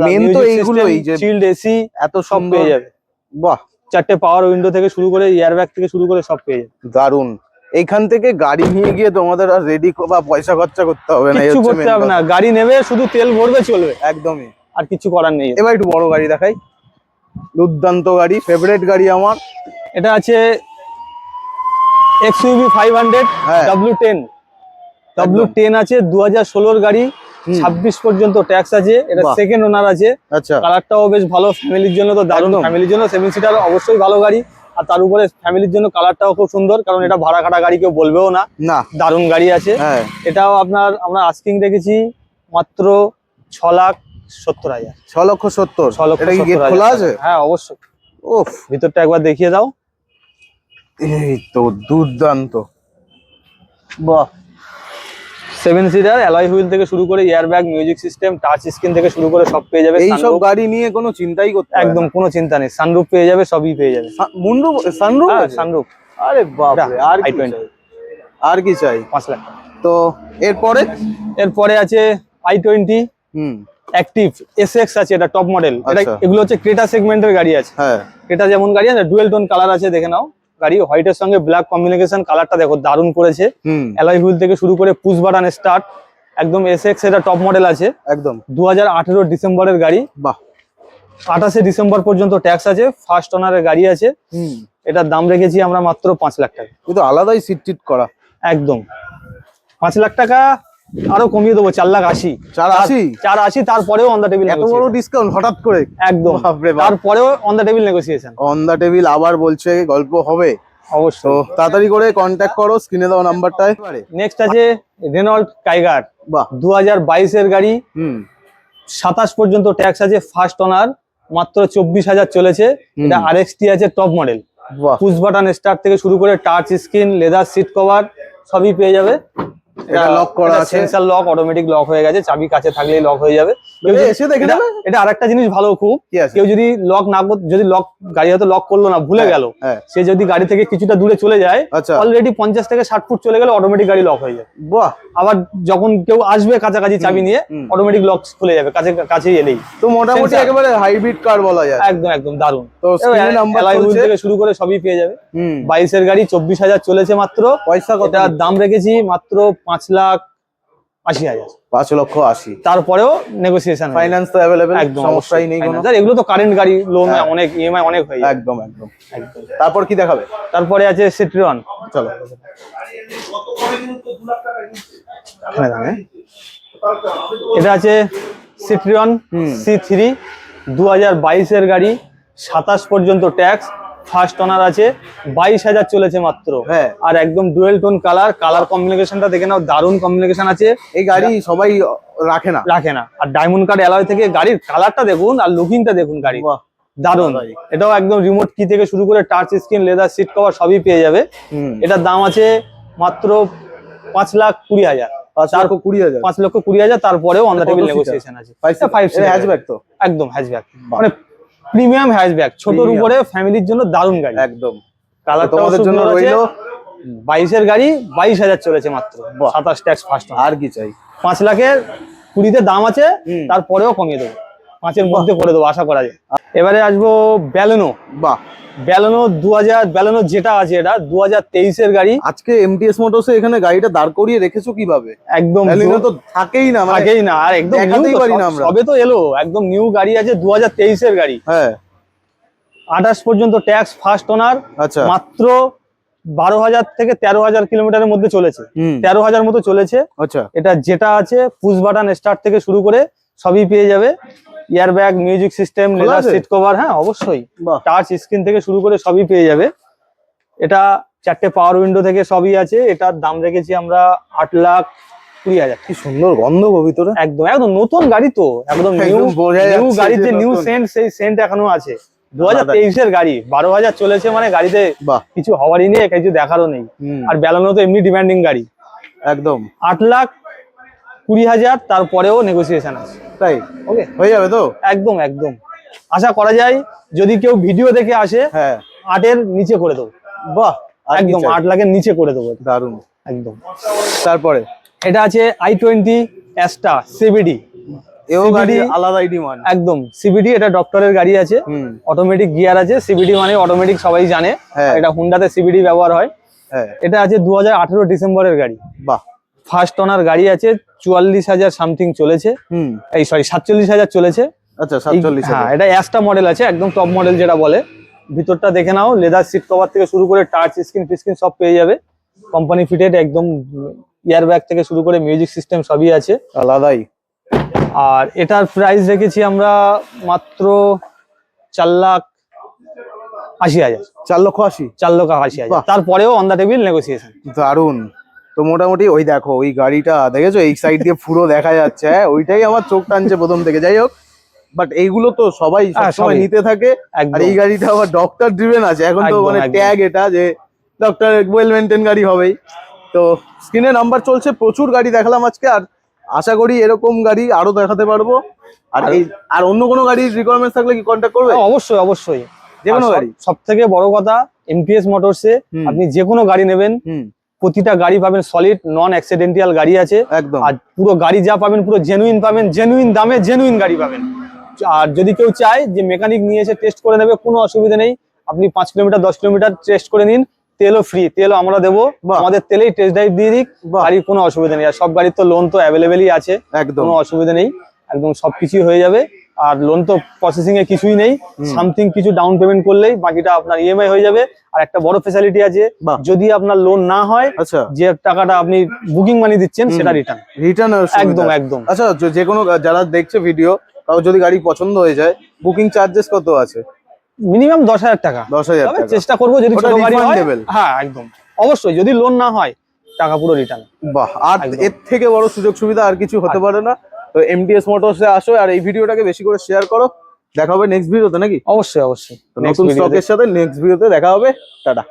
[SPEAKER 1] Main তো এইগুলোই যে-
[SPEAKER 2] চিল্ড এসি
[SPEAKER 1] এত
[SPEAKER 2] সব
[SPEAKER 1] সুন্দর।
[SPEAKER 2] পেয়ে যাবে।
[SPEAKER 1] বাহ।
[SPEAKER 2] চারটে পাওয়ার উইন্ডো থেকে শুরু করে এয়ার ব্যাগ থেকে শুরু করে সব পেয়ে যাবে।
[SPEAKER 1] দারুণ এইখান থেকে গাড়ি নিয়ে গিয়ে তোমাদের আর রেডি বা পয়সা খরচা করতে হবে না হচ্ছে
[SPEAKER 2] করতে হবে না। গাড়ি নেবে শুধু তেল ভরবে চলবে।
[SPEAKER 1] একদমই।
[SPEAKER 2] আর কিছু করার নেই।
[SPEAKER 1] এবার একটু বড় গাড়ি দেখাই। দুর্দান্ত গাড়ি ফেভারেট গাড়ি আমার।
[SPEAKER 2] এটা আছে XUV five hundred. W ten W ten আছে দু হাজার ষোলোর গাড়ি ছাব্বিশ পর্যন্ত ট্যাক্স আছে এটা সেকেন্ড ওনার আছে।
[SPEAKER 1] আচ্ছা।
[SPEAKER 2] কালারটাও বেশ ভালো ফ্যামিলির জন্য তো দারুণ। ফ্যামিলির জন্য সেভেন সিটার অবশ্যই ভালো গাড়ি। আর তার উপরে ফ্যামিলির জন্য কালারটাও খুব সুন্দর কারণ এটা ভাড়া খাটা গাড়ি কেউ বলবেও না।
[SPEAKER 1] না।
[SPEAKER 2] দারুণ গাড়ি আছে।
[SPEAKER 1] হ্যাঁ।
[SPEAKER 2] এটাও আপনার আমরা আস্কিং রেখেছি মাত্র ছ লাখ সত্তর হাজার।
[SPEAKER 1] ছ লক্ষ সত্তর।
[SPEAKER 2] ছ লক্ষ
[SPEAKER 1] খোলা আছে?
[SPEAKER 2] হ্যাঁ অবশ্যই।
[SPEAKER 1] ওফ
[SPEAKER 2] ভিতরটা একবার দেখিয়ে দাও।
[SPEAKER 1] এই তো দুর্দান্ত। বাহ।
[SPEAKER 2] সেভেন সিটার অ্যালয় হুইল থেকে শুরু করে bag music system touch screen থেকে শুরু করে সব পেয়ে যাবে
[SPEAKER 1] এই সব গাড়ি নিয়ে কোনো চিন্তাই করতে
[SPEAKER 2] একদম কোনো চিন্তা নেই। সানরুফ পেয়ে যাবে সবই পেয়ে যাবে।
[SPEAKER 1] মুন্ডু সানরুফ
[SPEAKER 2] হ্যাঁ সানরুফ
[SPEAKER 1] আরে বাপরে আর কি আর কি চাই?
[SPEAKER 2] পাঁচ লাখ
[SPEAKER 1] তো এরপরে?
[SPEAKER 2] এরপরে আছে আই টোয়েন্টি
[SPEAKER 1] হুম।
[SPEAKER 2] অ্যাক্টিভ এস এক্স আছে এটা টপ মডেল এটা
[SPEAKER 1] আচ্ছা।
[SPEAKER 2] এগুলো হচ্ছে ক্রেটা সেগমেন্টের গাড়ি আছে।
[SPEAKER 1] হ্যাঁ।
[SPEAKER 2] ক্রেটা যেমন গাড়ি আছে ডুয়েল টোন কালার আছে দেখে নাও। গাড়ি হোয়াইটের সঙ্গে ব্ল্যাক কম্বিনেশন কালারটা দেখো দারুণ করেছে। অ্যালয় হুইল থেকে শুরু করে পুশ বাটন স্টার্ট একদম এস এক্স এটা টপ মডেল আছে।
[SPEAKER 1] একদম।
[SPEAKER 2] দু হাজার আঠেরো ডিসেম্বরের গাড়ি।
[SPEAKER 1] বাহ।
[SPEAKER 2] আঠাশে ডিসেম্বর পর্যন্ত ট্যাক্স আছে ফার্স্ট ওনারের গাড়ি আছে।
[SPEAKER 1] হুম।
[SPEAKER 2] এটার দাম রেখেছি আমরা মাত্র পাঁচ লাখ টাকা।
[SPEAKER 1] কিন্তু আলাদাই সিট টিট করা।
[SPEAKER 2] একদম। পাঁচ লাখ টাকা আরও কমিয়ে দেবো চার লাখ আশি।
[SPEAKER 1] চার আশি?
[SPEAKER 2] চার আশি তারপরেও অন দ্য টেবিল
[SPEAKER 1] এত বড় ডিসকাউন্ট হঠাৎ করে?
[SPEAKER 2] একদম। তারপরেও on the table negotiation
[SPEAKER 1] on the table আবার বলছে গল্প হবে।
[SPEAKER 2] অবশ্যই।
[SPEAKER 1] তাড়াতাড়ি করে কন্ট্যাক্ট করো স্ক্রিনে দেওয়া নাম্বারটায়
[SPEAKER 2] নেক্সট আছে রেনল্ড কাইগার
[SPEAKER 1] বাহ।
[SPEAKER 2] দু হাজার বাইশের গাড়ি।
[SPEAKER 1] হুম।
[SPEAKER 2] সাতাশ পর্যন্ত ট্যাক্স আছে ফার্স্ট ওনার মাত্র চব্বিশ হাজার চলেছে। এটা আর আছে টপ মডেল
[SPEAKER 1] বাহ।
[SPEAKER 2] পুশ বাটন স্টার্ট থেকে শুরু করে touch screen leather seat cover সবই পেয়ে যাবে।
[SPEAKER 1] এটা লক করা আছে।
[SPEAKER 2] সেন্সার লক অটোমেটিক লক হয়ে গেছে। চাবি কাছে থাকলেই লক হয়ে যাবে। কেউ
[SPEAKER 1] এ,
[SPEAKER 2] যদি-
[SPEAKER 1] এসে দেখে নেবে?
[SPEAKER 2] এটা আরেকটা জিনিস ভালো খুব। কেউ যদি লক না যদি লক গাড়ি হয়তো লক করল না ভুলে গেল। সে যদি গাড়ি থেকে কিছুটা দূরে চলে যায় অলরেডি পঞ্চাশ থেকে ষাট ফুট চলে গেলে অটোমেটিক গাড়ি লক হয়ে যাবে
[SPEAKER 1] বাহ।
[SPEAKER 2] আবার যখন কেউ আসবে কাছাকাছি চাবি নিয়ে অটোমেটিক লক খুলে যাবে কাছে কাছেই এলেই।
[SPEAKER 1] তো মোটামুটি। একেবারে হাইব্রিড কার বলা যায়।
[SPEAKER 2] একদম একদম দারুণ।
[SPEAKER 1] তো
[SPEAKER 2] থেকে শুরু করে সবই পেয়ে যাবে। বাইশের গাড়ি চব্বিশ হাজার চলেছে মাত্র।
[SPEAKER 1] পয়সা কত?
[SPEAKER 2] দাম রেখেছি মাত্র পাঁচ লাখ আশি হাজার।
[SPEAKER 1] পাঁচ লক্ষ আশি।
[SPEAKER 2] তারপরেও নেগোসিয়েশন
[SPEAKER 1] ফাইন্যান্স তো অ্যাভেলেবেল
[SPEAKER 2] একদম
[SPEAKER 1] সমস্যাই নেই কোনো।
[SPEAKER 2] আর এগুলো তো কারেন্ট গাড়ি লোন
[SPEAKER 1] হ্যাঁ।
[SPEAKER 2] অনেক ইএমআই অনেক হয়ে
[SPEAKER 1] একদম একদম। তারপর কি দেখাবে?
[SPEAKER 2] তারপরে আছে সিট্রিয়ন
[SPEAKER 1] চলো।
[SPEAKER 2] এটা আছে সিট্রিয়ন
[SPEAKER 1] হুম।
[SPEAKER 2] সি থ্রি দু হাজার বাইশের গাড়ি সাতাশ পর্যন্ত ট্যাক্স ফার্স্ট ওনার আছে বাইশ হাজার চলেছে মাত্র।
[SPEAKER 1] হ্যাঁ।
[SPEAKER 2] আর একদম ডুয়েল টোন কালার কালার কম্বিনেশনটা দেখে নাও দারুণ কম্বিনেশন আছে।
[SPEAKER 1] এই গাড়ি সবাই রাখে না।
[SPEAKER 2] রাখে না। আর ডায়মন্ড কার্ড অ্যালয় থেকে গাড়ির কালারটা দেখুন আর লুকিংটা দেখুন গাড়ি। দারুণ। এটাও একদম রিমোট কি থেকে শুরু করে touch screen leather seat cover সবই পেয়ে যাবে। এটার দাম আছে মাত্র পাঁচ লাখ কুড়ি হাজার।
[SPEAKER 1] পাঁচ লক্ষ কুড়ি হাজার।
[SPEAKER 2] পাঁচ লক্ষ কুড়ি হাজার তারপরেও অন দ্য টেবিল? নেগোসিয়েশন আছে।
[SPEAKER 1] ফাইভ
[SPEAKER 2] ফাইভ
[SPEAKER 1] হ্যাচব্যাক তো?
[SPEAKER 2] একদম হ্যাচব্যাক মানে প্রিমিয়াম হ্যাচব্যাক ছোটর উপরে ফ্যামিলির জন্য দারুণ গাড়ি।
[SPEAKER 1] একদম।
[SPEAKER 2] কালারটা
[SPEAKER 1] তোমাদের জন্য রইল
[SPEAKER 2] বাইশের গাড়ি বাইশ হাজার চলেছে মাত্র। সাতাশ ট্যাক্স ফার্স্ট
[SPEAKER 1] আর কি চাই?
[SPEAKER 2] পাঁচ লাখের কুড়িতে দাম আছে তারপরেও কমিয়ে দেবো। পাঁচের মধ্যে করে দেবো আশা করা যায়। এবারে আসব ব্যালেনো
[SPEAKER 1] বাহ।
[SPEAKER 2] ব্যালেনো দু হাজার ব্যালেনো যেটা আছে এটা দু হাজার তেইশের গাড়ি।
[SPEAKER 1] আজকে এমটিএস মোটরসে এখানে গাড়িটা দাঁড় করিয়ে রেখেছো কীভাবে?
[SPEAKER 2] একদম
[SPEAKER 1] তো থাকেই না মানে
[SPEAKER 2] আগেই না আর একদম। সবে তো এলো একদম নিউ গাড়ি আছে দু হাজার তেইশের গাড়ি।
[SPEAKER 1] হ্যাঁ।
[SPEAKER 2] আঠাশ পর্যন্ত ট্যাক্স ফার্স্ট ওনার
[SPEAKER 1] আচ্ছা।
[SPEAKER 2] মাত্র বারো হাজার থেকে তেরো হাজার কিলোমিটারের মধ্যে চলেছে। তেরো হাজার মতো চলেছে।
[SPEAKER 1] আচ্ছা।
[SPEAKER 2] এটা যেটা আছে পুশ বাটন স্টার্ট থেকে শুরু করে সবই পেয়ে যাবে। Airbag music system leather seat cover হ্যাঁ অবশ্যই। টাচ স্ক্রিন থেকে শুরু করে সবই পেয়ে যাবে। এটা চারটে পাওয়ার উইন্ডো থেকে সবই আছে। এটার দাম রেখেছি আমরা আট লাখ কুড়ি হাজার।
[SPEAKER 1] কি সুন্দর গন্ধ ভিতরে।
[SPEAKER 2] একদম একদম নতুন গাড়ি তো। একদম নিউ নিউ গাড়িতে
[SPEAKER 1] যে
[SPEAKER 2] নিউ সেন্ট সেই সেন্ট এখনও আছে। দু হাজার তেইশের গাড়ি। বারো হাজার চলেছে মানে গাড়িতে কিছু হওয়ারই নেই কিছু দেখারও নেই। আর বেলানো তো এমনি ডিমান্ডিং গাড়ি।
[SPEAKER 1] একদম।
[SPEAKER 2] আট লাখ কুড়ি হাজার তারপরেও নেগোসিয়েশন আছে।
[SPEAKER 1] তাই?
[SPEAKER 2] ওকে
[SPEAKER 1] হয়ে যাবে তো?
[SPEAKER 2] একদম একদম। আশা করা যায় যদি কেউ ভিডিও দেখে আসে
[SPEAKER 1] হ্যাঁ।
[SPEAKER 2] আটের নিচে করে দেবো।
[SPEAKER 1] বাহ
[SPEAKER 2] একদম আট লাখের নিচে করে দেবো।
[SPEAKER 1] দারুণ।
[SPEAKER 2] একদম।
[SPEAKER 1] তারপরে?
[SPEAKER 2] এটা আছে আই টোয়েন্টি অ্যাস্টা সিবিডি
[SPEAKER 1] এও গাড়ি আলাদাই ডিমান্ড
[SPEAKER 2] একদম। সিবিডি এটা ডক্টরের গাড়ি আছে। অটোমেটিক গিয়ার আছে। সিবিডি মানে অটোমেটিক সবাই জানে।
[SPEAKER 1] হ্যাঁ।
[SPEAKER 2] এটা হুন্ডাতে সিবিডি ব্যবহার হয়।
[SPEAKER 1] হ্যাঁ।
[SPEAKER 2] এটা আছে দু হাজার আঠেরো ডিসেম্বরের গাড়ি।
[SPEAKER 1] বাহ।
[SPEAKER 2] ফার্স্ট ওনার গাড়ি আছে চুয়াল্লিশ হাজার সামথিং চলেছে।
[SPEAKER 1] হুম।
[SPEAKER 2] এই সরি সাতচল্লিশ হাজার চলেছে।
[SPEAKER 1] আচ্ছা সাতচল্লিশ
[SPEAKER 2] হ্যাঁ এটা অ্যাস্টা মডেল আছে একদম টপ মডেল যেটা বলে। ভিতরটা দেখে নাও লেদার সিট কভার থেকে শুরু করে টাচ স্ক্রিন ফিস্ক্রিন সব পেয়ে যাবে। কোম্পানি ফিটেড একদম ইয়ার ব্যাগ থেকে শুরু করে মিউজিক সিস্টেম সবই আছে।
[SPEAKER 1] আলাদাই।
[SPEAKER 2] আর এটার প্রাইস রেখেছি আমরা মাত্র চার লাখ আশি হাজার।
[SPEAKER 1] চার লক্ষ আশি।
[SPEAKER 2] চার লক্ষ আশি হাজার। তারপরেও অন দা টেবিল নেগোসিয়েশন
[SPEAKER 1] দারুণ। তো মোটামুটি ওই দেখো ওই গাড়িটা দেখেছ? এই সাইড দিয়ে পুরো দেখা যাচ্ছে হ্যাঁ? ওইটাই আমার চোখ টানছে প্রথম থেকে। যাই হোক বাট এইগুলো তো সবাই
[SPEAKER 2] হ্যাঁ,
[SPEAKER 1] সবাই। নিতে থাকে। আর এই গাড়িটা আবার ডক্টর ড্রিভেন আছে। এখন তো মানে। ট্যাগ এটা যে ডক্টর ওয়েল মেনটেন গাড়ি হবেই। তো স্ক্রিনে নাম্বার চলছে প্রচুর গাড়ি দেখালাম আজকে আর আশা করি এরকম গাড়ি আরও দেখাতে পারব। আর এই আর অন্য কোনো গাড়ির রিকোয়ারমেন্ট থাকলে কি কন্ট্যাক্ট করবে?
[SPEAKER 2] হ্যাঁ, অবশ্যই অবশ্যই।
[SPEAKER 1] যে কোনো গাড়ি
[SPEAKER 2] সব থেকে বড় কথা এমপিএস মোটরসে আপনি যে কোনো গাড়ি নেবেন
[SPEAKER 1] হুম।
[SPEAKER 2] প্রতিটা গাড়ি পাবেন সলিড নন অ্যাক্সিডেন্টিয়াল গাড়ি আছে।
[SPEAKER 1] একদম।
[SPEAKER 2] আর পুরো গাড়ি যা পাবেন পুরো জেনুইন পাবেন জেনুইন দামে জেনুইন গাড়ি পাবেন। আর যদি কেউ চায় যে মেকানিক নিয়ে এসে টেস্ট করে নেবে কোনো অসুবিধা নেই। আপনি পাঁচ কিলোমিটার দশ কিলোমিটার টেস্ট করে নিন। তেলও ফ্রি তেলও আমরা দেবো। আমাদের তেলেই টেস্ট ড্রাইভ দিয়ে দিক। গাড়ির কোনো অসুবিধা নেই। আর সব গাড়ির তো লোন তো অ্যাভেলেবেলই আছে
[SPEAKER 1] একদম।
[SPEAKER 2] কোনো অসুবিধা নেই। একদম সবকিছুই হয়ে যাবে। আর লোন তো প্রসেসিং এ কিছুই নেই। সামথিং কিছু ডাউন পেমেন্ট করলেই বাকিটা আপনার ইএমআই হয়ে যাবে। আর একটা বড় ফেসিলিটি আছে। যদি আপনার লোন না হয়
[SPEAKER 1] আচ্ছা।
[SPEAKER 2] যে টাকাটা আপনি বুকিং মানি দিচ্ছেন সেটা রিটার্ন
[SPEAKER 1] রিটার্ন
[SPEAKER 2] একদম একদম।
[SPEAKER 1] আচ্ছা যে- কোনো যারা দেখছে ভিডিও কারও যদি গাড়ি পছন্দ হয়ে যায় বুকিং চার্জেস কত আছে?
[SPEAKER 2] মিনিমাম দশ হাজার টাকা।
[SPEAKER 1] দশ হাজার
[SPEAKER 2] চেষ্টা করব যদি ছোট গাড়ি হয়। হ্যাঁ একদম। অবশ্যই যদি লোন না হয় টাকা পুরো রিটার্ন
[SPEAKER 1] বাহ আর এর থেকে বড় সুযোগ সুবিধা আর কিছু হতে পারে না। তো এমটিএস মোটরসে আসো আর এই ভিডিওটাকে বেশি করে শেয়ার করো। দেখা হবে নেক্সট ভিডিওতে নাকি?
[SPEAKER 2] অবশ্যই অবশ্যই।
[SPEAKER 1] নতুন স্টকের সাথে নেক্সট ভিডিওতে দেখা হবে। টাটা।